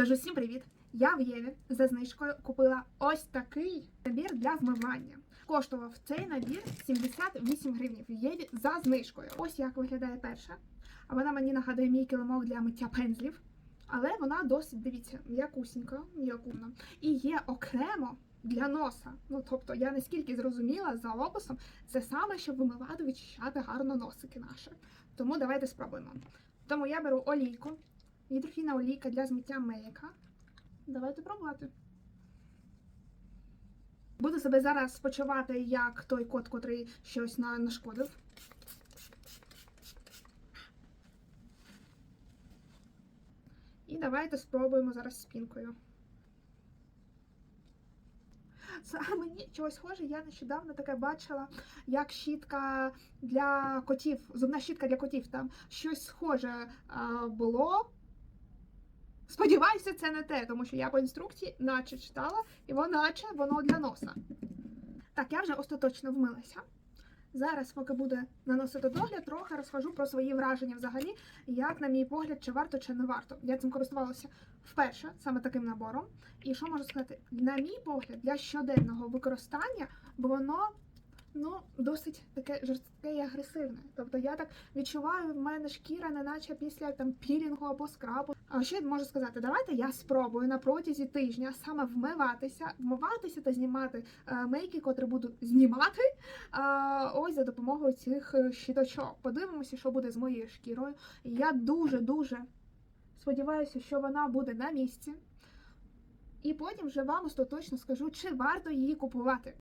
Тож усім привіт! Я в Єві за знижкою купила ось такий набір для вмивання. Коштував цей набір 78 гривень в Єві за знижкою. Ось як виглядає перша. А вона мені нагадує мій килимок для миття пензлів. Але вона досить, дивіться, м'якусінька, м'якувна. І є окремо для носа. Ну тобто, я наскільки зрозуміла за описом, це саме, щоб вимивати, вичищати гарно носики наші. Тому давайте спробуємо. Тому я беру олійку, гідрофільна олійка для змиття мейка. Давайте пробувати. Буду себе зараз почувати як той кот, котрий щось на- нашкодив. І давайте спробуємо зараз спінкою. Це мені чогось схоже, я нещодавно таке бачила, як щітка для котів, зубна щітка для котів. Там щось схоже було. Сподіваюся, це не те, тому що я по інструкції наче читала, і воно наче воно для носа. Так, я вже остаточно вмилася. Зараз, поки буде наносити догляд, трохи розкажу про свої враження взагалі, як, на мій погляд, чи варто, чи не варто. Я цим користувалася вперше, саме таким набором. І що можу сказати? На мій погляд, для щоденного використання, воно ну, досить таке жорстке і агресивне. Тобто я так відчуваю, в мене шкіра, неначе після там пілінгу або скрабу. А ще можу сказати, давайте я спробую на протязі тижня саме вмиватися, вмиватися та знімати е, мейки, котрі буду знімати. е, ось за допомогою цих е, щіточок. Подивимося, що буде з моєю шкірою. Я дуже дуже сподіваюся, що вона буде на місці. І потім вже вам остаточно скажу, чи варто її купувати.